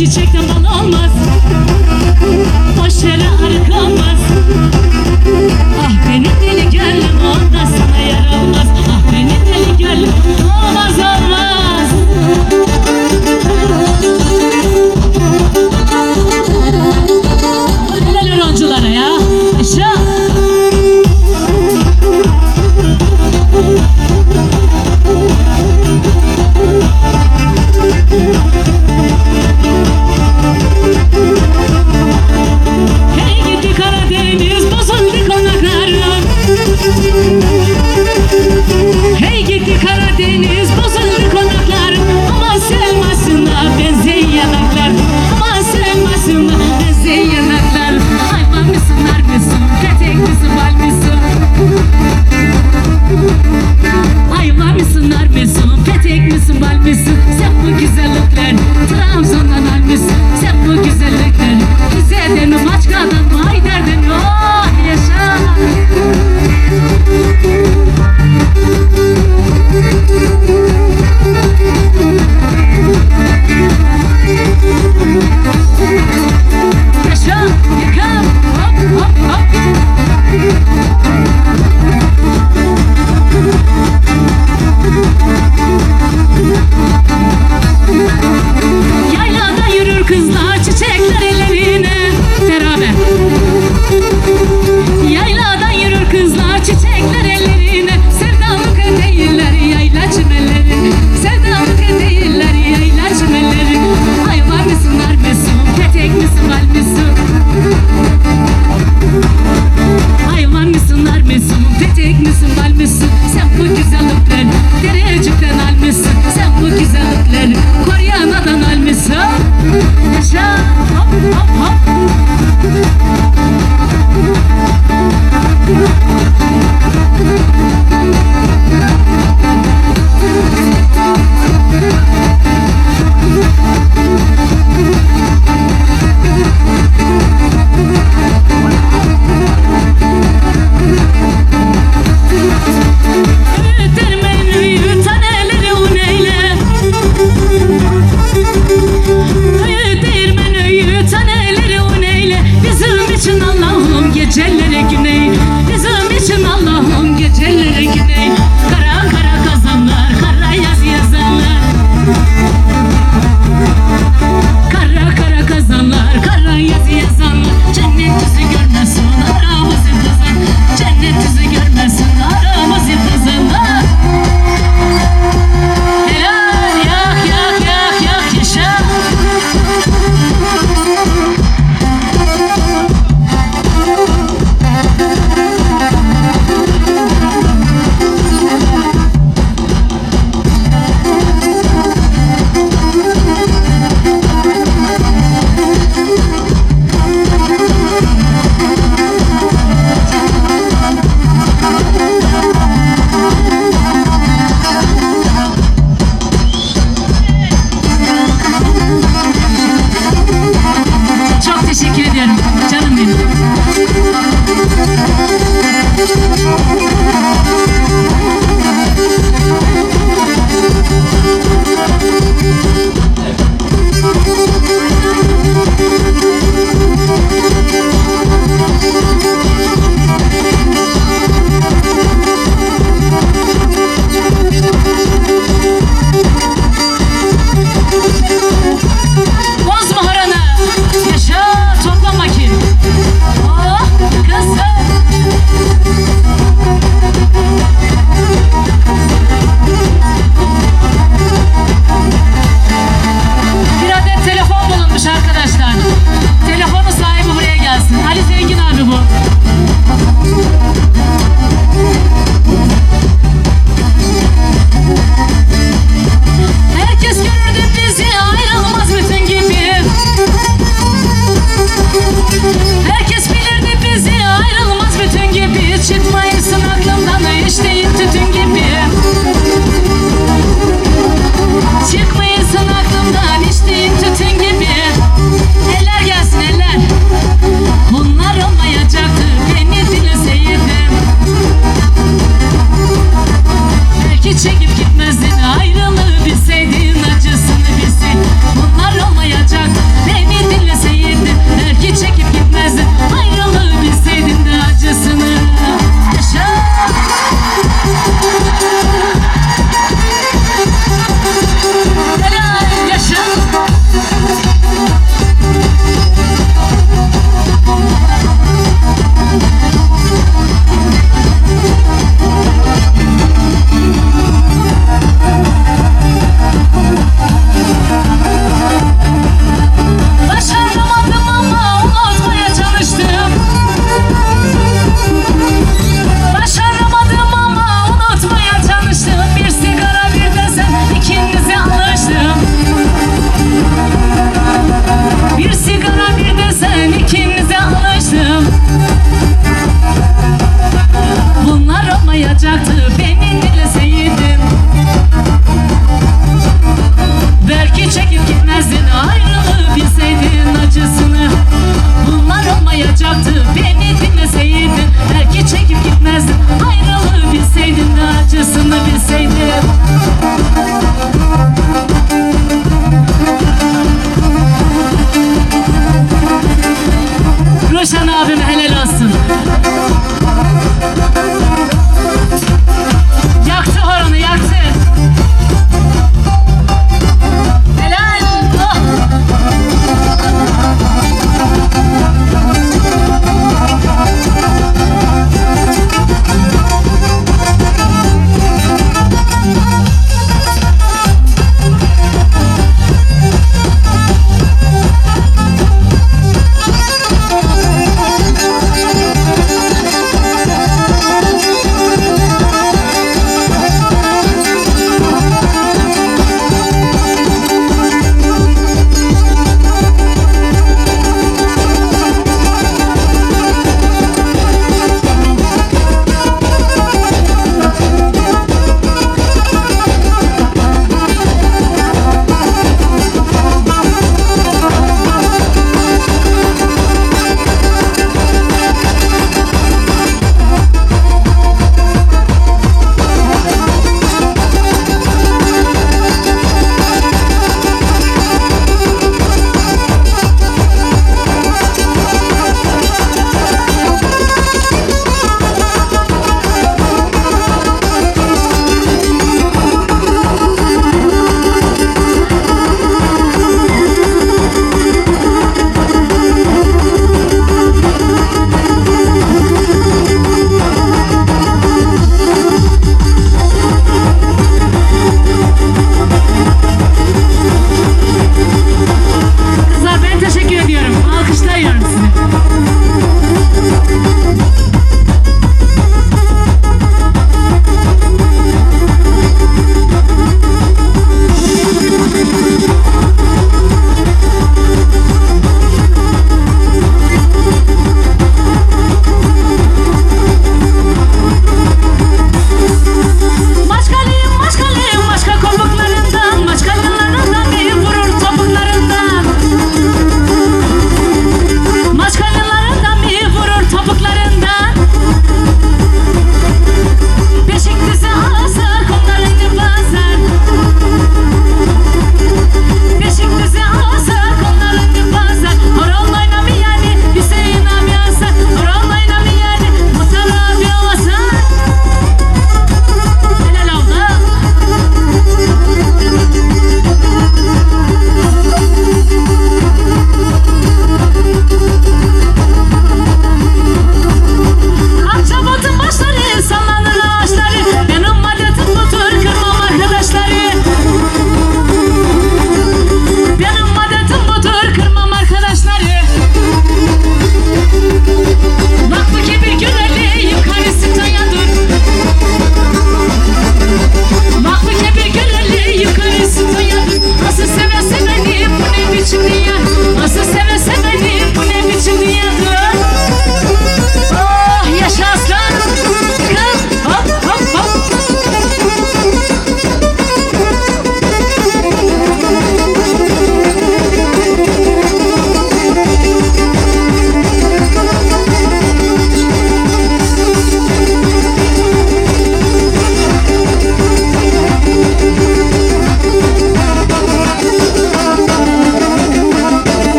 çiçekten bal olmaz.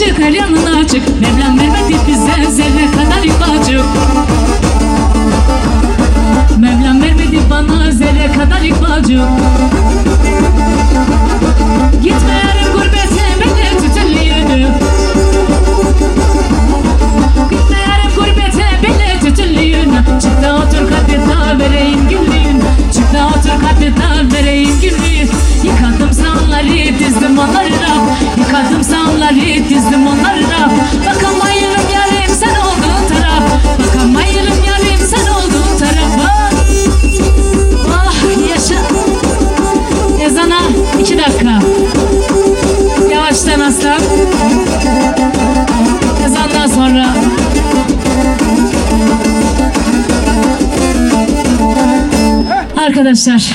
Çık her yanına çık Mevlam vermedi bize zerre kadar bacım Mevlam vermedi bana zerre kadar bacım Gitme yarın gurbete beni tütünlüğünü Gitme yarın gurbete beni tütünlüğünü Çık da otur kapıda vereyim günlüğün 像是